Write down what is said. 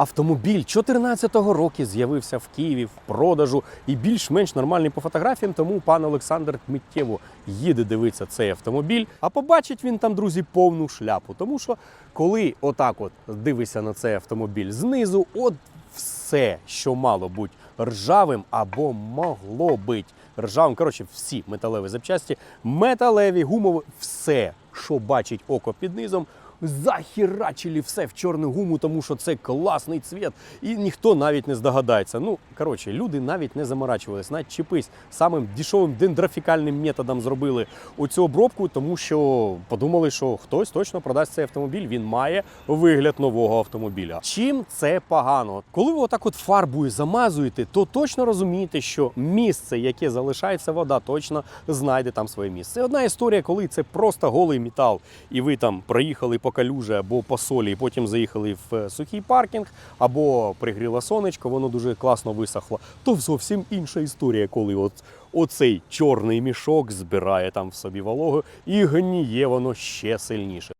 Автомобіль 2014 року з'явився в Києві в продажу і більш-менш нормальний по фотографіям. Тому пан Олександр миттєво їде дивитися цей автомобіль. А побачить він там, друзі, повну шляпу. Тому що коли отак от дивишся на цей автомобіль знизу, от все, що мало бути ржавим або могло бути ржавим. Коротше, всі металеві запчасті, металеві, гумові, все, що бачить око під низом. Захерачили все в чорну гуму, тому що це класний цвіт, і ніхто навіть не здогадається. Ну коротше, люди навіть не заморачувались. Навіть чіпись самим дешевим дендрофікальним методом зробили оцю обробку, тому що подумали, що хтось точно продасть цей автомобіль. Він має вигляд нового автомобіля. Чим це погано? Коли ви отак от фарбою замазуєте, то точно розумієте, що місце, яке залишається вода, точно знайде там своє місце. Це одна історія, коли це просто голий метал, і ви там проїхали по калюжі або по солі, і потім заїхали в е, сухий паркінг, або пригріло сонечко, воно дуже класно висохло. То зовсім інша історія, коли от оцей чорний мішок збирає там в собі вологу і гніє воно ще сильніше.